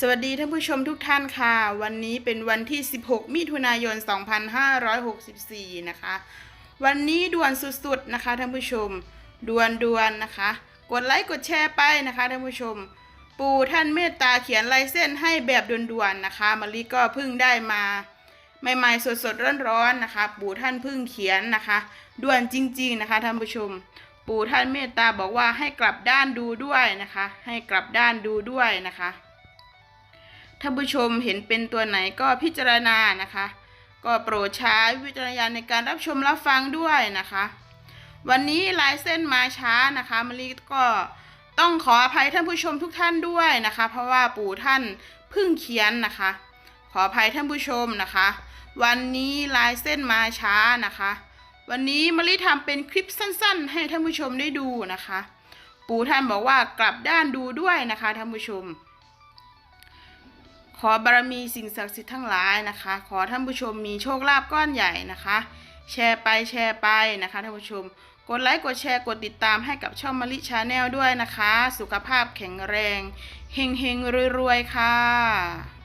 สวัสดีท่านผู้ชมทุกท่านค่ะ วันนี้เป็นวันที่ 16 มิถุนายน 2564 นะคะ วันนี้ด่วนสุดๆนะคะท่านผู้ชมด่วนด่วนนะคะ กดไลค์กดแชร์ไปนะคะท่านผู้ชม ปู่ท่านเมตตาเขียนลายเส้นให้แบบด่วนๆนะคะมะลิก็เพิ่งได้มาใหม่ๆสดๆร้อนๆนะคะ ปู่ท่านเพิ่งเขียนนะคะด่วนจริง ๆนะคะท่านผู้ชม ปู่ท่านเมตตาบอกว่าให้กลับด้านดูด้วยนะคะ ให้กลับด้านดูด้วยนะคะ ท่านผู้ชมเห็นเป็นตัวไหนก็พิจารณานะคะ ก็โปรดใช้วิจารณญาณในการรับชมรับฟังด้วยนะคะ วันนี้ลายเส้นมาช้านะคะมะลิก็ต้องขออภัยท่านผู้ชมทุกท่านด้วยนะคะ เพราะว่าปู่ท่านเพิ่งเขียนนะคะ ขออภัยท่านผู้ชมนะคะ วันนี้ลายเส้นมาช้านะคะ วันนี้มะลิทำเป็นคลิปสั้น ๆ ให้ท่านผู้ชมได้ดูนะคะ ปู่ท่านบอกว่ากลับด้านดูด้วยนะคะท่านผู้ชม ขอบารมีสิ่งศักดิ์สิทธิ์ทั้งหลายนะคะ ขอท่านผู้ชมมีโชคลาภก้อนใหญ่นะคะ แชร์ไปแชร์ไปนะคะท่านผู้ชม กดไลค์กดแชร์กดติดตามให้กับช่องมะลิชาแนลด้วยนะคะ สุขภาพแข็งแรงเฮงเฮงรวยๆ ค่ะ